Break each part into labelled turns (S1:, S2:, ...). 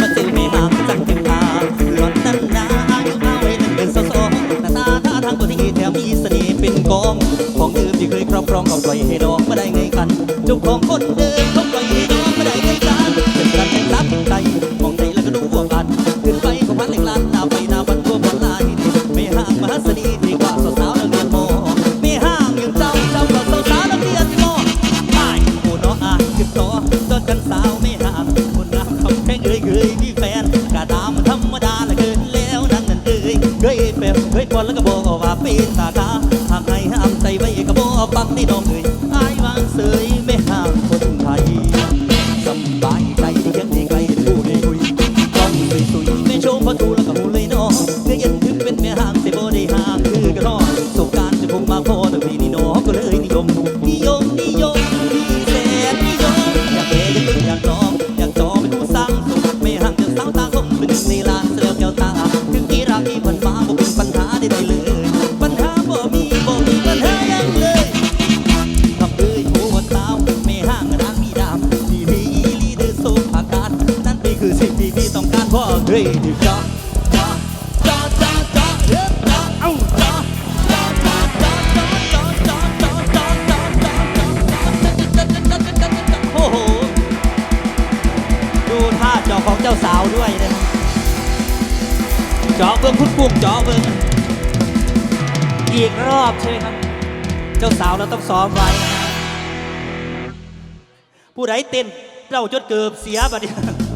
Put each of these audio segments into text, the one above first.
S1: มาเจอไม่ห่างจังเต็มตาหล่อนนั้นนาอายุมาไว้ตั้งเป็นสาวๆหน้าตาท่าทางตัวที่แถมมีเสน่ห์เป็นกอง ของเดิมที่เคยครอบครองเอาปล่อยให้ดอกมาได้ไงกันเจ้าของคนเดิมเขาปล่อยให้ดอกมาได้ไงกันเป็นกันเป็นรักใจมองใจแล้วก็ดูว่ากันขึ้นไปของพันเล็กล้านหน้าไปหน้าพันตัวบนลายไม่ห่างมหัศนีที่กว่ นี่น้องเอ้ยอายวางเสยไม่ห่างคนไทยสบายใจที่ยังไม่ไกลผู้ได้คุยกล้องสวยสุยไม่โชว์พอดูแล้วก็หูเลยเนาะเนื้อเย็นถึงเป็นแม่ห่างเสยบ่ได้ห่างคือกระรอกสงการจะพุ่งมาพอแต่พี่นี่ อจอจอจอจอจอจอจอจอจอจอโอ้โหดูท่าจอของเจ้าสาวด้วยนะจอเบิ้งพุ่งพุ่งจอเบิ้งอีกรอบใช่ไหมครับ เจ้าสาวเราต้องซ้อมไว้นะผู้ใดเต้นเจ้าจดเกือบเสียบัดนี้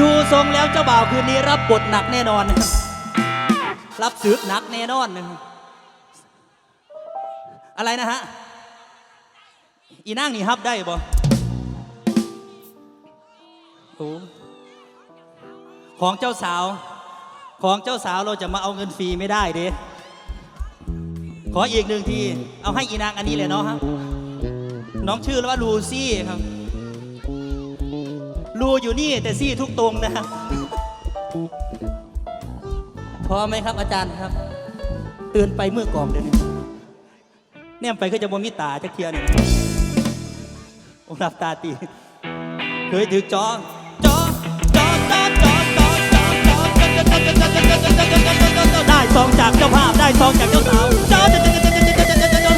S1: ดูทรงแล้วเจ้าบ่าวคืนนี้รับบทหนักแน่นอน รับสืบหนักแน่นอนนะครับอะไรนะฮะ อีนั่งนี่ฮับได้บ่โอ้ของเจ้าสาว ของเจ้าสาวเราจะมาเอาเงินฟรีไม่ได้เด้ขออีกหนึ่งที เอาให้อีนางอันนี้เลยเนาะครับ น้องชื่อว่าลูซี่ครับ ลูอยู่นี่แต่ซี่ทุกตรงนะครับพอไหมครับอาจารย์ครับเตือนไปเมื่อก่อนเดี๋ยวนี้เนี่ยไปก็จะบ่มีตาจะเคลียร์นี่โอ้หลับตาตีเคยถือจอจอจอจอจอจอจอจอได้ซองจากเจ้าภาพได้ซองจากเจ้าสาวจอจอจอจอจอจอจอจอ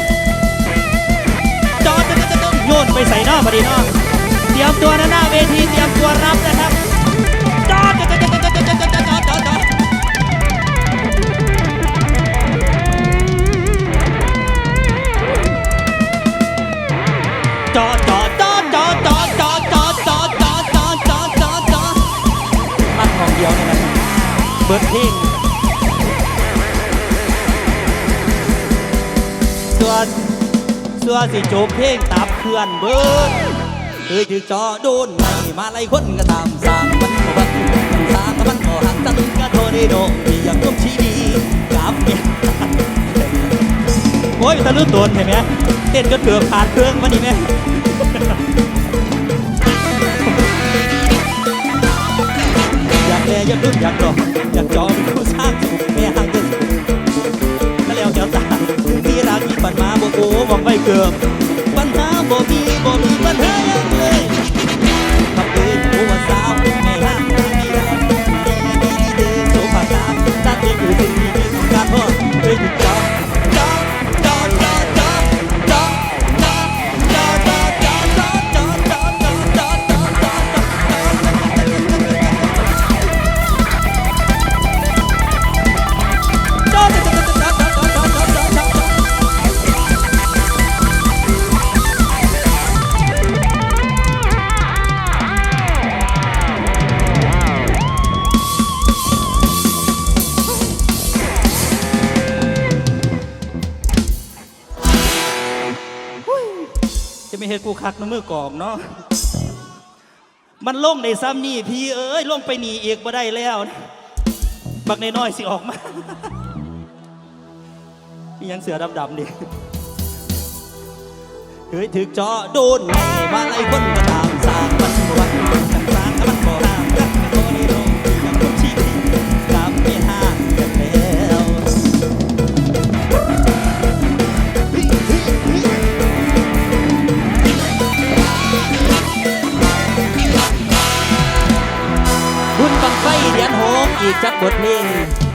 S1: จอจอจอจอโยนไปใส่นอกพอดีเนาะ เบิร์ดเพลงส่วนส่วนสิจบเพลงตับเพื่อนเบิดเคยถือจอโดนไม่มาไล่คนก็ตามสางมันก็วัดมันสร้างก็มันก็หักตะลึงก็โดนได้โดมีอย่างต้มชีดีกับเมียโอ้ยตะลึงโดนเห็นไหมเต้นก็เกือบขาดเครื่องวันนี้ไหม อยากแลอยากลุ้นอยากรออยากจองผู้สร้างแม่ห่างเดินก็แล้วเจ้าตาที่รักมีปัญหาบ่โอ้มองไปเกือบปัญหาบ่มีบ่มีปัญหายังเลยขับเดินหัวสาวไม่ห่างไม่มีรักดีดีดีเดินโซฟาตาตั้งใจอยู่ที่มีต้องการพ่อเคยถูกจ จะไม่เห็นกูคักน้ำมือกองเนาะมันลงในซ้ำนี่พี่เอ้ยลงไปหนีเอีกบ่ได้แล้วนะบักในน้อยสิออกมามียังเสือดำๆดิเฮ้ยถึกจอโดนไม่ว่าไรคนกร้า คุณบังไฟเดียนโหงอีกจักบทเพลง